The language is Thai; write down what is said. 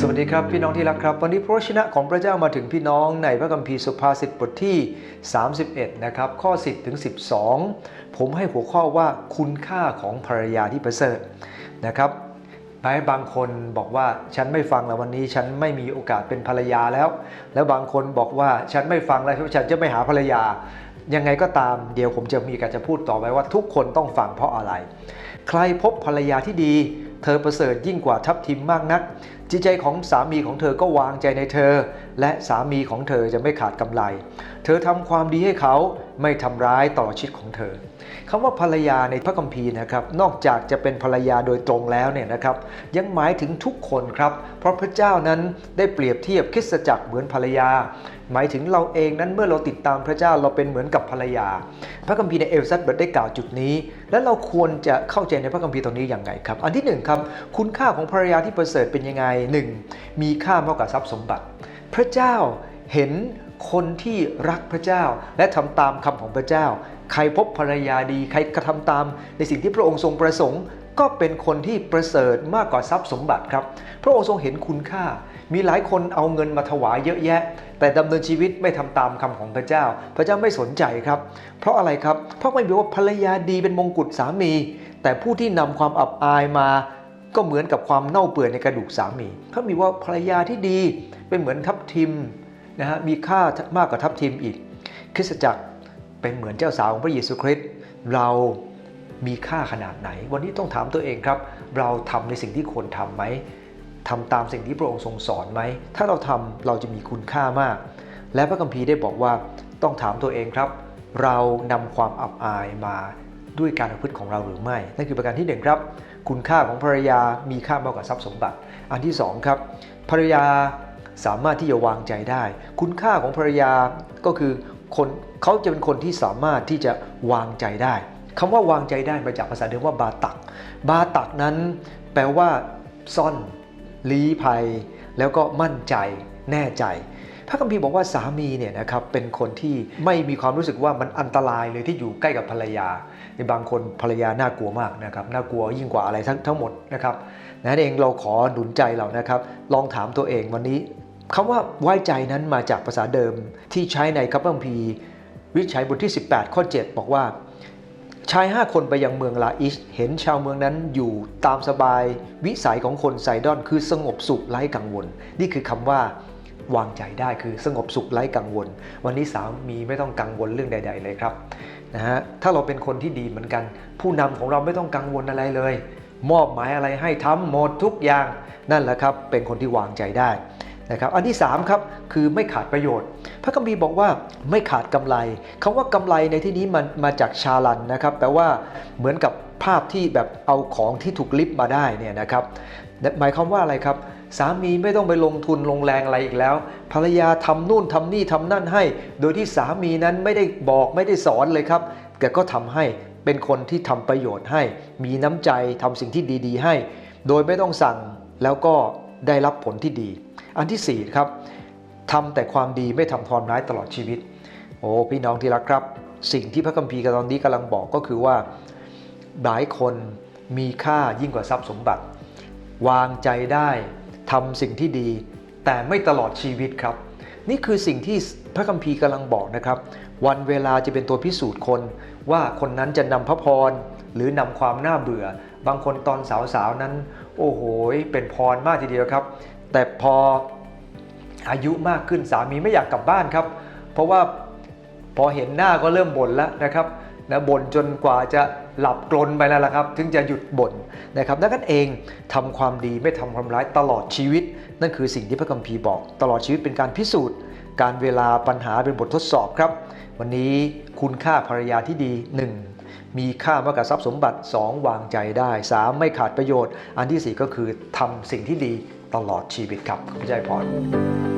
สวัสดีครับพี่น้องที่รักครับ วันนี้พระวชนะของพระเจ้ามาถึงพี่น้องในพระคัมภีร์สุภาษิตบทที่ 31 นะครับ ข้อ 10 ถึง 12 ผมให้หัวข้อว่าคุณค่าของภรรยาที่ประเสริฐนะครับแม้บางคนบอกว่าฉันไม่ฟังแล้ววันนี้ฉันไม่มีโอกาสเป็นภรรยาแล้ว แล้วบางคนบอกว่าฉันไม่ฟังแล้วฉันจะไม่หาภรรยา ยังไงก็ตามเดี๋ยวผมจะมีการจะพูดต่อไปว่าทุกคนต้องฟังเพราะอะไร ใครพบภรรยาที่ดี เธอประเสริฐยิ่งกว่าทัพทิมมากนัก จิตใจของสามีของเธอก็วางใจในเธอ และสามีของเธอจะไม่ขาดกำไร เธอทำความดีให้เขาไม่ทำร้ายต่อชีวิตของเธอคำว่าภรรยาในพระคัมภีร์นะครับ นอกจากจะเป็นภรรยาโดยตรงแล้วเนี่ยนะครับ ยังหมายถึงทุกคนครับ เพราะพระเจ้านั้นได้เปรียบเทียบคริสตจักรเหมือนภรรยา หมายถึงเราเองนั้นเมื่อเราติดตามพระเจ้าเราเป็นเหมือนกับภรรยา พระคัมภีร์ในเอลซัสเบิร์ตได้กล่าวจุดนี้ และเราควรจะเข้าใจในพระคัมภีร์ตรงนี้อย่างไรครับ อันที่หนึ่งครับคุณค่าของภรรยาที่ประเสริฐเป็นยังไงหนึ่งมีค่ามากกว่าทรัพย์สมบัติ พระเจ้าเห็นคนที่รักพระเจ้าและทำตามคำของพระเจ้า ใครพบภรรยาดี ใครกระทำตามในสิ่งที่พระองค์ทรงประสงค์ ก็เป็นคนที่ประเสริฐมากกว่าทรัพย์สมบัติครับ พระองค์ทรงเห็นคุณค่า มีหลายคนเอาเงินมาถวายเยอะแยะ แต่ดำเนินชีวิตไม่ทำตามคำของพระเจ้า พระเจ้าไม่สนใจครับ เพราะอะไรครับ เพราะไม่บอกว่าภรรยาดีเป็นมงกุฎสามี แต่ผู้ที่นำความอับอายมาก็เหมือนกับความเน่าเปื่อยในกระดูกสามีเขามีว่าภรรยาที่ดีเป็นเหมือนทับทิมนะฮะมีค่ามากกว่าทับทิมอีก คริสตจักรเป็นเหมือนเจ้าสาวของพระเยซูคริสต์เรามีค่าขนาดไหน วันนี้ต้องถามตัวเองครับ เราทำในสิ่งที่ควรทำไหม ทำตามสิ่งที่พระองค์ทรงสอนไหม ถ้าเราทำเราจะมีคุณค่ามาก และพระคัมภีร์ได้บอกว่าต้องถามตัวเองครับ เรานำความอับอายมาด้วยการประพฤติของเราหรือไม่ นั่นคือประการที่หนึ่งครับ คุณค่าของภรรยามีค่ามากกว่าทรัพย์สมบัติ อันที่สองครับ ภรรยาสามารถที่จะวางใจได้ คุณค่าของภรรยาก็คือคนเขาจะเป็นคนที่สามารถที่จะวางใจได้คำว่าวางใจได้มาจากภาษาเดิมว่าบาตัก บาตักนั้นแปลว่าซ่อน ลี้ภัย แล้วก็มั่นใจแน่ใจ พระคัมภีร์บอกว่าสามีเนี่ยนะครับเป็นคนที่ไม่มีความรู้สึกว่ามันอันตรายเลยที่อยู่ใกล้กับภรรยาในบางคนภรรยาน่ากลัวมากนะครับน่ากลัวยิ่งกว่าอะไรทั้งทั้งหมดนะครับนั้นเองเราขอหนุนใจเรานะครับ ลองถามตัวเองวันนี้คำว่าไว้ใจนั้นมาจากภาษาเดิมที่ใช้ในคัมภีร์วิจัยบทที่ 18 ข้อ 7 บอกว่า ชายห้าคนไปยังเมืองลาอิช เห็นชาวเมืองนั้นอยู่ตามสบาย วิสัยของคนไซดอนคือสงบสุขไร้กังวล นี่คือคำว่าวางใจได้คือสงบสุขไร้กังวล วันนี้สามีไม่ต้องกังวลเรื่องใด ๆ เลยครับนะฮะถ้าเราเป็นคนที่ดีเหมือนกัน ผู้นำของเราไม่ต้องกังวลอะไรเลย มอบหมายอะไรให้ทำหมดทุกอย่างนั่นแหละครับเป็นคนที่วางใจได้ นะครับอันที่3ครับคือไม่ขาดประโยชน์ พระคัมภีร์บอกว่าไม่ขาดกำไรคำว่ากำไรในที่นี้มันมาจากชาลันนะครับแปลว่าเหมือนกับภาพที่แบบเอาของที่ถูกลิฟมาได้เนี่ยนะครับหมายความว่าอะไรครับสามีไม่ต้องไปลงทุนลงแรงอะไรอีกแล้ว ภรรยาทำนู่นทำนี่ทำนั่นให้ โดยที่สามีนั้นไม่ได้บอกไม่ได้สอนเลยครับ แต่ก็ทำให้เป็นคนที่ทำประโยชน์ให้ มีน้ำใจทำสิ่งที่ดีๆ ให้ โดยไม่ต้องสั่งแล้วก็ได้รับผลที่ดี อันที่4ครับทำแต่ความดีไม่ทำความร้ายตลอดชีวิต โอ้พี่น้องที่รักครับ สิ่งที่พระคัมภีร์ตอนนี้กำลังบอกก็คือว่าหลายคนมีค่ายิ่งกว่าทรัพย์สมบัติ วางใจได้ทำสิ่งที่ดี แต่ไม่ตลอดชีวิตครับ นี่คือสิ่งที่พระคัมภีร์กำลังบอกนะครับ วันเวลาจะเป็นตัวพิสูจน์คน ว่าคนนั้นจะนำพระพรหรือนำความน่าเบื่อ บางคนตอนสาวๆนั้น โอ้โหเป็นพรมากทีเดียวครับ แต่พออายุมากขึ้นสามีไม่อยากกลับบ้านครับ เพราะว่าพอเห็นหน้าก็เริ่มบ่นแล้วนะครับนะบ่นจนกว่าจะหลับกลนไปแล้วละครับ ถึงจะหยุดบ่นนะครับดังนั้นเองทำความดีไม่ทำความร้ายตลอดชีวิต นั่นคือสิ่งที่พระคัมภีร์บอก ตลอดชีวิตเป็นการพิสูจน์ การเวลาปัญหาเป็นบททดสอบครับ วันนี้คุณค่าภรรยาที่ดี 1. มีค่ามากกว่าทรัพย์สมบัติ 2. วางใจได้ 3. ไม่ขาดประโยชน์ อันที่ 4 ก็คือทำสิ่งที่ดี ตลอดชีวิตครับขอบพระเจ้าพร